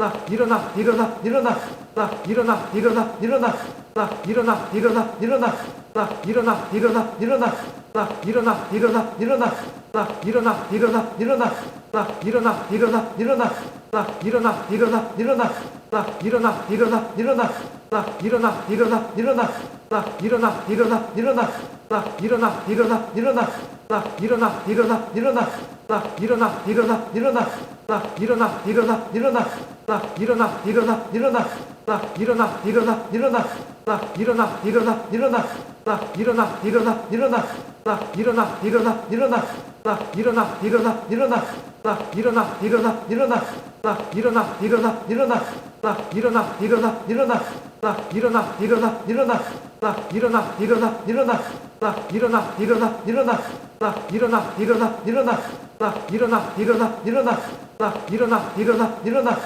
나 일어나 일어나 일어나 나 일어나 일어나 일어나 나 일어나 일어나 일어나 나 일어나 일어나 일어나 나 일어나 일어나 일어나 나 일어나 일어나 일어나 나 일어나 일어나 일어나 나 일어나 일어나 일어나 나 일어나 일어나 일어나 나 일어나 일어나 일어나 나 일어나 일어나 일어나 나 일어나 일어나 일어나 나 일어나 일어나 일어나 나 일어나 일어나 일어나 나 일어나 일어나 일어나 나 일어나 일어나 일어나 나 일어나 일어나 일어나 나 일어나 일어나 일어나 나 일어나 일어나 일어나 나 일어나 일어나 일어나 나 일어나 일어나 일어나 나 일어나 일어나 일어나 나 일어나 일어나 일어나 나 일어나 일어나 일어나 나 일어나 일어나 일어나 나 일어나 일어나 일어나 나 일어나 일어나 일어나 나 일어나 일어나 일어나 나 일어나 일어나 일어나 나 일어나 일어나 일어나